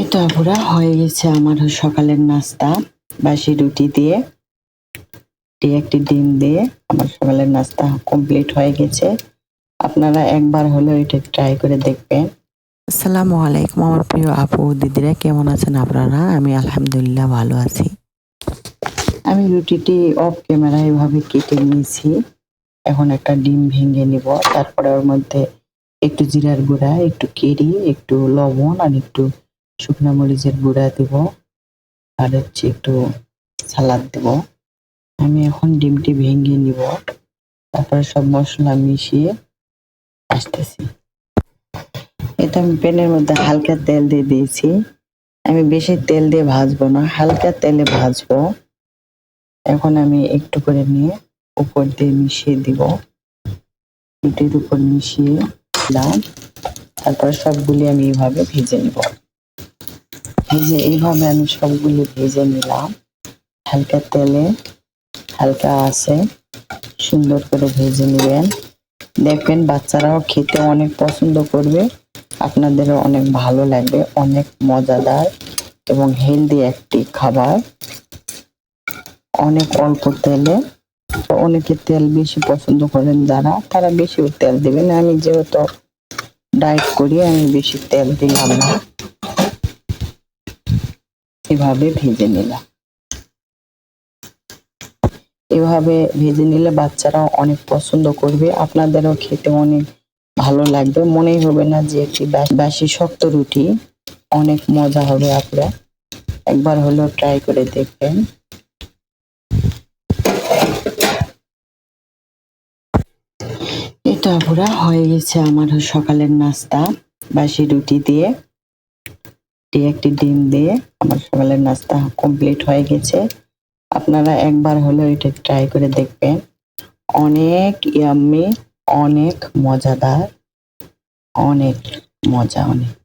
এটা আপুরা হয়ে গেছে আমার সকালের নাস্তা বাসি রুটি দিয়ে দিয়ে একটি ডিম দিয়ে আমার সকালের নাস্তা কমপ্লিট হয়ে গেছে। আপনারা একবার হলেও এটা ট্রাই করে দেখবেন। আসসালামু আলাইকুম আমার প্রিয় আপু দিদিরা কেমন আছেন আপনারা? আমি আলহামদুলিল্লাহ ভালো আছি। আমি রুটিটি অফ ক্যামেরা এভাবে কেটে নিয়েছি। এখন একটা ডিম ভেঙে নিব তারপরে ওর মধ্যে একটু জিরার গুঁড়া, একটু কেরি, একটু লবণ আর একটু শুকনো মরিচের গুঁড়া দিব। আর হচ্ছে একটু সালাদ দেব। আমি এখন ডিমটি ভেঙে নিব। তারপরে সব মশলা মিশিয়ে আসতেছি। এটা আমি প্যানের মধ্যে হালকা তেল দিয়ে দিয়েছি। আমি বেশি তেল দিয়ে ভাজবো না, হালকা তেলে ভাজবো। এখন আমি একটু করে নিয়ে উপর দিয়ে মিশিয়ে দিব। রুটির উপর মিশিয়ে দিলাম। তারপর সবগুলি আমি এইভাবে ভেজে নিব। ভেজে এইভাবে আমি সবগুলি ভেজে নিলাম। হালকা তেলে হালকা আছে সুন্দর করে ভেজে নেবেন। দেখবেন বাচ্চারাও খেতে অনেক পছন্দ করবে। আপনাদেরও অনেক ভালো লাগবে। অনেক মজাদার এবং হেলদি একটি খাবার। অনেক অল্প তেলে অনেকে তেল বেশি পছন্দ করেন যারা, তারা বেশি তেল দিবেন। আমি যেহেতু ডায়েট করি, আমি বেশি তেল দিলাম না। এভাবে ভেজে নিলাম। এভাবে ভেজে নিলে বাচ্চারাও অনেক পছন্দ করবে। আপনাদেরও খেতে অনেক ভালো লাগবে। মনেই হবে না যে একটি বাসি শক্ত রুটি। অনেক মজা হবে আপনারা। একবার হলেও ট্রাই করে দেখবেন। এটা আপুরা, হয়ে গেছে আমার সকালের নাস্তা। বাসি রুটি দিয়ে একটি ডিম দিয়ে আমার সকালের নাস্তা কমপ্লিট হয়ে গেছে। আপনারা একবার হলেও এটা ট্রাই করে দেখবেন। অনেক ইয়াম্মি অনেক মজাদার, অনেক মজা, অনেক।